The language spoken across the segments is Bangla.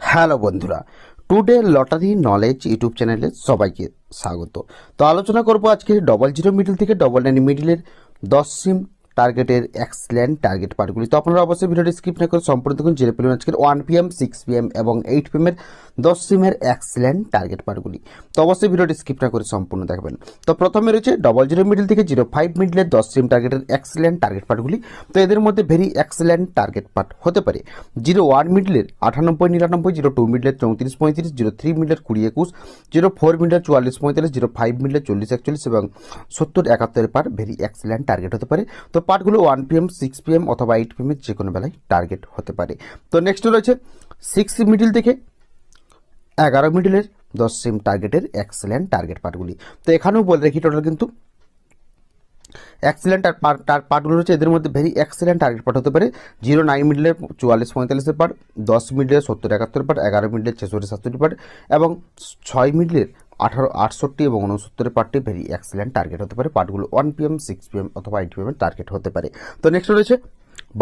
হ্যালো বন্ধুরা, টুডে লটারি নলেজ ইউটিউব চ্যানেলে সবাইকে স্বাগত। তো আলোচনা করব আজকে ডবল জিরো মিডিল থেকে ডবল নাইন মিডিলের দশ সিম টার্গেটের এক্সেলেন্ট টার্গেট পার্টগুলি তো আপনারা অবশ্যই ভিডিওটি স্কিপ না করে সম্পূর্ণ দেখুন, জেনে পেলেন আজকের ওয়ান পিএম সিক্স পিএম এবং এইট পি পিএমের দশ সিমের এক্সেলেন্ট টার্গেট পার্টগুলি তো অবশ্যই ভিডিওটি স্কিপ না করে সম্পূর্ণ দেখবেন। তো প্রথমে রয়েছে ডবল জিরো মিডিল থেকে জিরো ফাইভ মিডিলের দশ সিম টার্গেটের এক্সেলেন্ট টার্গেট পার্টগুলি তো এদের মধ্যে ভেরি এক্সেলেন্ট টার্গেট পার্ট হতে পারে। জিরো ওয়ান মিডলের আটানব্বই, নিরানব্বই জিরো টু মিডলের চৌত্রিশ, পঁয়ত্রিশ জিরো থ্রি মিডলের কুড়ি, একুশ জিরো ফোর মিডলের চুয়াল্লিশ, পঁয়তাল্লিশ জিরো ফাইভ মিডলের চল্লিশ, একচল্লিশ এবং সত্তর, একাত্তরের পার ভেরি এক্সেলেন্ট টার্গেট হতে পারে। তো পার্টগুলো ওয়ান পিএম সিক্স পিএম অথবা এইট পিএমের যে কোনো বেলায় টার্গেট হতে পারে। তো নেক্সট রয়েছে সিক্স মিডিল থেকে এগারো মিডিলের দশ সিম টার্গেটের এক্সেলেন্ট টার্গেট পার্টগুলি তো এখানেও বলে রাখি টোটাল কিন্তু এক্সেলেন্ট আর তার পার্টগুলো রয়েছে এদের মধ্যে ভেরি এক্সেলেন্ট টার্গেট পার্ট হতে পারে। জিরো নাইন মিডলের চুয়াল্লিশ পঁয়তাল্লিশের পার্ট দশ মিডলের সত্তর একাত্তর পার্ট এগারো মিডলের ছেষট্টি সাতষট্টি পার্ট এবং ছয় মিডলের আঠারো, আটষট্টি এবং উনসত্তরের পার্টটি ভেরি এক্সেলেন্ট টার্গেট হতে পারে। পার্টগুলো ওয়ান পিএম সিক্স পিএম অথবা এইট পিএমের টার্গেট হতে পারে। তো নেক্সট রয়েছে,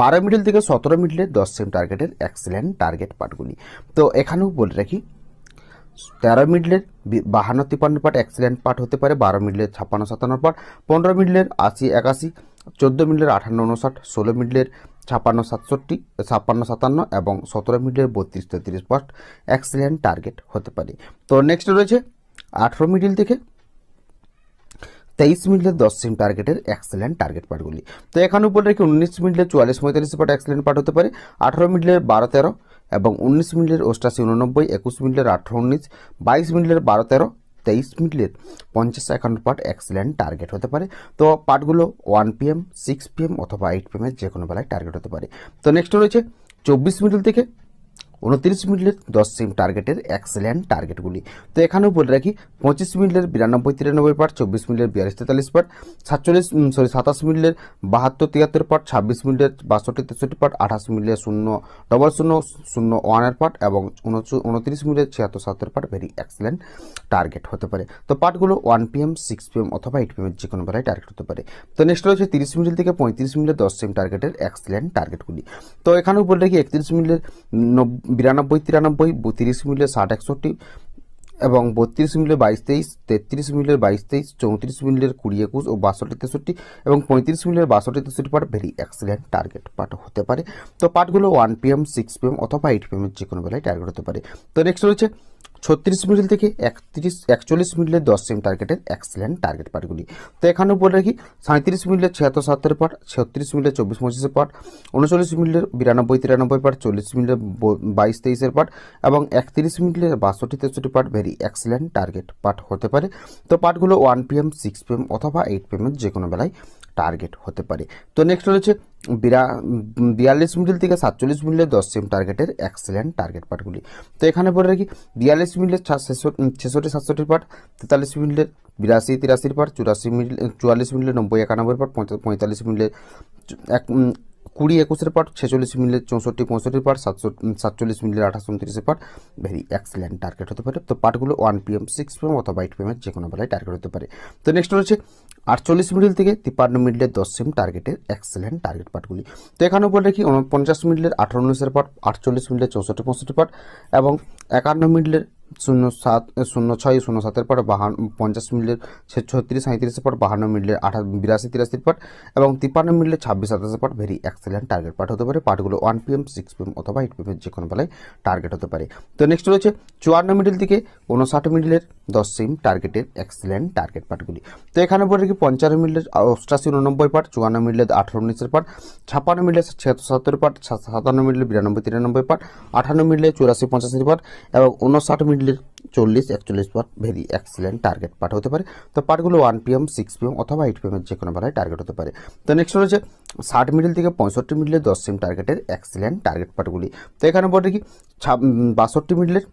বারো মিডিল থেকে সতেরো মিডলের দশ সেম টার্গেটের এক্সেলেন্ট টার্গেট পার্টগুলি। তো এখানেও বলে রাখি, তেরো মিডলের বাহান্ন, তিপ্পান্ন পার্ট এক্সিলেন্ট পার্ট হতে পারে, বারো মিডলের ছাপ্পান্ন, সাতান্ন পার্ট পনেরো মিডলের আশি, একাশি, চোদ্দ মিডলের আঠান্ন উনষাট ষোলো মিডলের ছাপ্পান্ন, সাতষট্টি, ছাপ্পান্ন, সাতান্ন এবং সতেরো মিডলের বত্রিশ, তেত্রিশ পার্ট এক্সিলেন্ট টার্গেট হতে পারে। তো নেক্সট রয়েছে আঠেরো মিডিল থেকে তেইশ মিনিটের দশ সিম টার্গেটের এক্সেলেন্ট টার্গেট পার্টগুলি তো এখানে উপরে রেখে উনিশ মিনিটের চুয়াল্লিশ, পঁয়তাল্লিশ পার্ট এক্সেলেন্ট পার্ট হতে পারে। আঠারো মিনিটের বারো, তেরো এবং উনিশ মিনিটের অষ্টাশি, উননব্বই, একুশ মিনিটের আঠারো, উনিশ, বাইশ মিনিটের বারো, তেরো, তেইশ মিনিটের পঞ্চাশ, একান্ন পার্ট এক্সেলেন্ট টার্গেট হতে পারে। তো পার্টগুলো ওয়ান পিএম সিক্স পিএম অথবা এইট পিএমের যে কোনো বেলায় টার্গেট হতে পারে। তো নেক্সট রয়েছে চব্বিশ মিনিট থেকে উনত্রিশ মিনিটের দশ সিম টার্গেটের এক্সেলেন্ট টার্গেটগুলি তো এখানেও বলে রাখি, পঁচিশ মিনিটের বিরানব্বই, তিরানব্বই পার্ট চব্বিশ মিনিটের বিয়াল্লিশ, তেতাল্লিশ পার্ট সাতচল্লিশ সরি সাতাশ মিনিটের বাহাত্তর, তিয়াত্তর পার্ট ছাব্বিশ মিনিটের বাষট্টি, তেষট্টি পার্ট আঠাশ মিনিটের শূন্য ডবল শূন্য শূন্য ওয়ানের পার্ট এবং উনত্রিশ মিনিটের ছিয়াত্তর সাতাত্তর পার্ট ভেরি এক্সেলেন্ট টার্গেট হতে পারে। তো পার্টগুলো ওয়ান পিএম সিক্স পিএম অথবা এইট পি পিএমের যে কোনো বেলায় টার্গেট হতে পারে। তো নেক্সট রয়েছে তিরিশ মিনিট থেকে পঁয়ত্রিশ মিনিটের দশ সিম টার্গেটের এক্সেলেন্ট টার্গেটগুলি তো এখানেও বলে রাখি, একত্রিশ মিনিটের বিরানব্বই, তিরানব্বই, বত্রিশ মিলে ষাট, একষট্টি এবং বত্রিশ মিলে বাইশ, তেইশ, তেত্রিশ মিলিয়ে বাইশ, তেইশ, চৌত্রিশ মিনিটের কুড়ি, একুশ ও বাষট্টি, তেষট্টি এবং পঁয়ত্রিশ মিলের বাষট্টি, তেষট্টি part very excellent target part হতে পারে। তো পার্টগুলো ওয়ান পিএম সিক্স পিএম অথবা এইট পিএমের যে কোনো বেলায় টার্গেট হতে পারে। তো নেক্সট রয়েছে ছত্রিশ মিডিল থেকে একত্রিশ, একচল্লিশ মিডিলের দশ সিম টার্গেটের এক্সেলেন্ট টার্গেট পার্টগুলি তো এখানেও বলে রাখি সাঁত্রিশ মিনিটের ছিয়াত্তর সাত্তর পার্ট ছত্রিশ মিনিটের চব্বিশ পঁচিশের পার্ট উনচল্লিশ মিনিটের বিরানব্বই, তিরানব্বই পার্ট চল্লিশ ব- বাইশ তেইশের পার্ট এবং একত্রিশ মিনিটের বাষট্টি, তেষট্টি part very excellent target part হতে পারে। তো পার্টগুলো ওয়ান পিএম সিক্স পিএম অথবা এইট পিএমের যে কোনো বেলায় টার্গেট হতে পারে। তো নেক্সট রয়েছে বিরা, বিয়াল্লিশ মিনিট থেকে সাতচল্লিশ মিনিটের দশ সেম টার্গেটের এক্সেলেন্ট টার্গেট পার্টগুলি তো এখানে পরে রাখি, বিয়াল্লিশ মিনিটের ছেষট্টি সাতষট্টির পার্ট তেতাল্লিশ মিনিটের বিরাশি, তিরাশির পার্ট চুরাশি মিনিট, চুয়াল্লিশ মিনিটের নব্বই, একানব্বই পার্ট পঁয়তা- পঁয়তাল্লিশ মিনিটের এক কুড়ি একুশের পার্ট, ছেচল্লিশ মিনিটের চৌষট্টি পঁয়ষট্টি পার্ট, সাতশো সাতচল্লিশ মিনিটের আঠাশ উনত্রিশের পার্ট। ভেরি এক্সেলেন্ট টার্গেট হতে পারে। তো পার্টগুলো ওয়ান পিএম সিক্স পিএম অথবা এইট পিএমের যে কোনো বেলায় টার্গেট হতে পারে। তো নেক্সট রয়েছে আটচল্লিশ মিডিল থেকে তিপ্পান্ন মিনিটের দশ সিম টার্গেটের এক্সেলেন্ট টার্গেট পার্টগুলি। তো এখানে উপরে রাখি উনপঞ্চাশ মিডিলের আঠারো উনিশের পার্ট, আটচল্লিশ মিনিটের চৌষট্টি, পঁয়ষট্টি পার্ট এবং একান্ন মিনিটের শূন্য সাত শূন্য ছয়, শূন্য সাতের পর বাহান্ন পঞ্চাশ মিনিটের ছত্রিশ সাঁত্রিশের পর বাহান্ন মিনিটের আঠা বিরাশি, তিরাশির পর এবং তিপ্পান্ন মিনিটের ছাব্বিশ, সাতাশের পর ভেরি এক্সেলেন্ট টার্গেট পাঠ হতে পারে। পাঠগুলো ওয়ান পিএম সিক্স পিএম অথবা এইট পিএমের যে কোনো বেলায় টার্গেট হতে পারে। তো নেক্সট রয়েছে চুয়ান্ন মিডিল থেকে উনষাট মিডিলের দশ সিম টার্গেটের এক্সেলেন্ট টার্গেট পাঠগুলি। তো এখানে পরে কি পঞ্চান্ন মিডিলের অষ্টাশি, উননব্বই পার্ট চুয়ান্ন মিডিলের আঠারো, উনিশের পার্ট ছাপ্পান্ন মিডিলের ছিয়াত্তর সা- সাতান্ন মিডিলের বিরানব্বই, তিরানব্বই পাঠ আঠান্ন মিডিলের চুরাশি পঁচাশি পার্ট এবং উনষাট মিডিলের চল্লিশ, একচল্লিশ part very excellent target part হতে পারে। তো পার্টগুলো one P M six P M অথবা এইট পি এমের যে কোনো বেলায় টার্গেট হতে পারে। তো নেক্সট রয়েছে ষাট মিডিল থেকে পঁয়ষট্টি মিডিলের দশ সিম টার্গেটের এক্সিলেন্ট টার্গেট পার্টগুলি তো এখানে বলে কি বাষট্টি মিডলের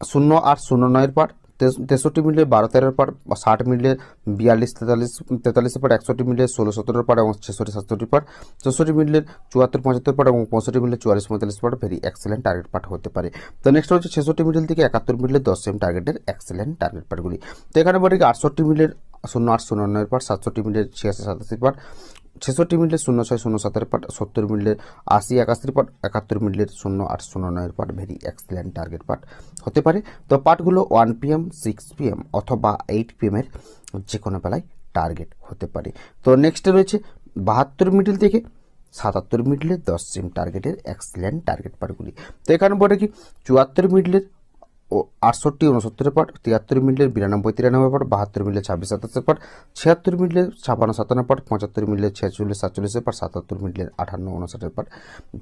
শূন্য আর শূন্য নয়ের পার তেষ- তেষট্টি মিনিটে বারো তেরোর পার ষাট মিনিটে বিয়াল্লিশ, তেতাল্লিশ, তেতাল্লিশের পার একষট্টি মিনিটে ষোলো সতেরোর পার এবং ছেষট্টি সাতষট্টি পার চৌষট্টি মিনিটের চুয়াত্তর, পঁচাত্তর পার এবং পঁয়ষট্টি মিনিটে চুয়াল্লিশ, পঁয়তাল্লিশ part very excellent target part হতে পারে। তো নেক্সট হচ্ছে ছেষট্টি মিনিট থেকে একাত্তর মিনিটের দশ সেম টার্গেটের এক্সেলেন্ট টার্গেট পার্টগুলি তো এখানে বলি আটষট্টি মিনিটের শূন্য আট শূন্য নয়ের পার সাতষট্টি মিনিটের ছিয়াশি সাতাশি পার ছেষট্টি মিনিটের শূন্য ছয় শূন্য সাতের পাট, সত্তর মিনিটের আশি একাশির পাট, একাত্তর মিনিটের শূন্য আট শূন্য নয়ের পাট, ভেরি এক্সেলেন্ট টার্গেট পাট হতে পারে। তো পাটগুলো ওয়ান পিএম সিক্স পিএম অথবা এইট পিএমের যে কোনো বেলায় টার্গেট হতে পারে। তো নেক্সটে রয়েছে বাহাত্তর মিডিল থেকে সাতাত্তর মিডলের দশ সিম টার্গেটের এক্সেলেন্ট টার্গেট পাটগুলি। তো এখানে পরে কি চুয়াত্তর মিডলের ও আটষট্টি, উনসত্তরের পাট তিয়াত্তর মিনিটের বিরানব্বই, তিরানব্বই পাট বাহাত্তর মিনিটের ছাব্বিশ সাতাশের পাট ছিয়াত্তর মিনিটের ছাপান্ন, সাতান্ন পাট পঁচাত্তর মিনিটের ছেচল্লিশ সাতচল্লিশের পাট সাতাত্তর মিনিটের আঠান্ন, উনষাটের পাট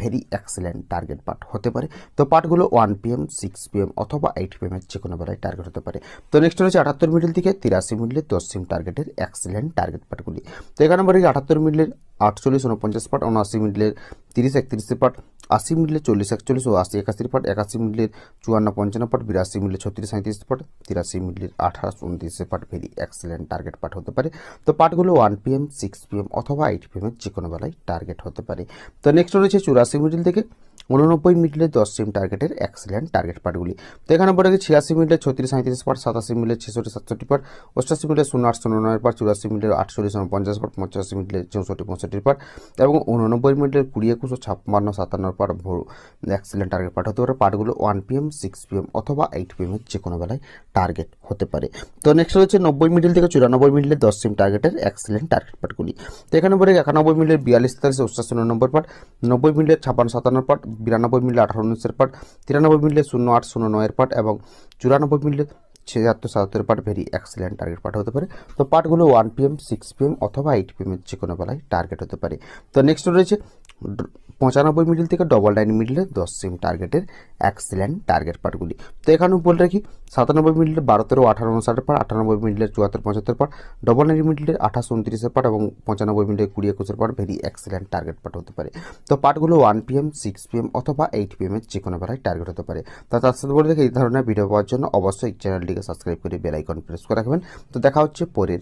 ভেরি এক্সেলেন্ট টার্গেট পাট হতে পারে। তো পাটগুলো ওয়ান পিএম সিক্স পিএম অথবা এইট পিএমের যে কোনো বেলায় টার্গেট হতে পারে। তো নেক্সট রয়েছে আটাত্তর মিনিট থেকে তিরাশি মিনিটের দশ সিম টার্গেটের এক্সেলেন্ট টার্গেট পাটগুলি তো এখানে নম্বরে আটাত্তর মিনিটের আটচল্লিশ উনপঞ্চাশ পাট উনআশি মিনিটের তিরিশ একত্রিশের পাট আশি মিনিটের চল্লিশ, একচল্লিশ ও আশি একাশির পাট একাশি মিনিটের চুয়ান্ন, পঞ্চান্ন পাট বিরাশি মিনিটের ছত্রিশ সাঁত্রিশ পাট তিরাশি মিনিটের আঠাশ উনত্রিশের পাট ভেরি এক্সেলেন্ট টার্গেট পাট হতে পারে। তো পাটগুলো ওয়ান পিএম সিক্স পিএম অথবা এইট পিএমের যে কোনো বেলায় টার্গেট হতে পারে। তো নেক্সট রয়েছে চুরাশি মিনিট থেকে উননব্বই মিনিটের দশ সিম টার্গেটের এক্সেলেন্ট টার্গেট পাটগুলি তো এখানে পড়ে গেছে ছিয়াশি মিনিটের ছত্রিশ সাঁত্রিশ পাট সাতাশি মিনিটের ছেষট্টি, সাতষট্টি পাট অষ্টাশি মিনিটের শূন্য আট শূন্য নয় পাট চুরাশি মিনিটের আটচল্লিশ পঞ্চাশ পাট পঁচাশি মিনিটের চৌষট্টি, পঁয়ষট্টি পাট এবং উননব্বই মিনিটের কুড়ি একুশ ছাপ্পান্ন সাতান্ন পাট ভোর এক্সেলেন্ট টার্গেট পাট হতে পারে। পাটগুলো ওয়ান পিএম সিক্স পিএম অথবা এইট পিএমের যে কোনো বেলায় টার্গেট হতে পারে। তো নেক্সট রয়েছে নব্বই মিডিল থেকে চুরানব্বই মিনিটের দশ সিম টার্গেটের এক্সেলেন্ট টার্গেট পাটগুলি তো এখানে পড়ে একানব্বই মিনিটের বিয়াল্লিশ, তেতাল্লিশ অষ্টাশি নম্বর পাট নব্বই মিনিটের ছাপ্পান্ন সাতান্ন পাট বিরানব্বই মিনিটের আঠারো উনিশের পাট তিরানব্বই মিনিটের শূন্য, আট, শূন্য নয়ের পাট এবং চুরানব্বই মিনিটের ছিয়াত্তর সাতাত্তর পাট ভেরি এক্সেলেন্ট টার্গেট পাট হতে পারে। তো পাটগুলো ওয়ান পিএম সিক্স পিএম অথবা এইট পিএমের যে কোনো বেলায় টার্গেট হতে পারে। তো নেক্সট রয়েছে, পঁচানব্বই মিডিল থেকে ডবল নাইন মিডিলে দশ সিম টার্গেটের এক্সেলেন্ট টার্গেট পাটগুলি তো এখানে বলে রাখি, সাতানব্বই মিডিলের বারো তেরো আঠারো উনষাটের পাট আটানব্বই মিডিলের চুয়াত্তর পঁচাত্তর পাট ডবল নাইন মিডিলের আঠাশ উনত্রিশের পাট এবং পঁচানব্বই মিডিলের কুড়ি একুশের পাট ভেরি এক্সেলেন্ট টার্গেট পাট হতে পারে। তো পাটগুলো ওয়ান পিএম সিক্স পিএম অথবা এইট পিএমের যে কোনো বেলায় টার্গেট হতে পারে। তা তার সাথে বলে দেখি এই ধরনের ভিডিও পাওয়ার জন্য অবশ্যই সাবস্ক্রাইব করে বেল আইকন প্রেস করে রাখবেন। তো দেখা হচ্ছে পরের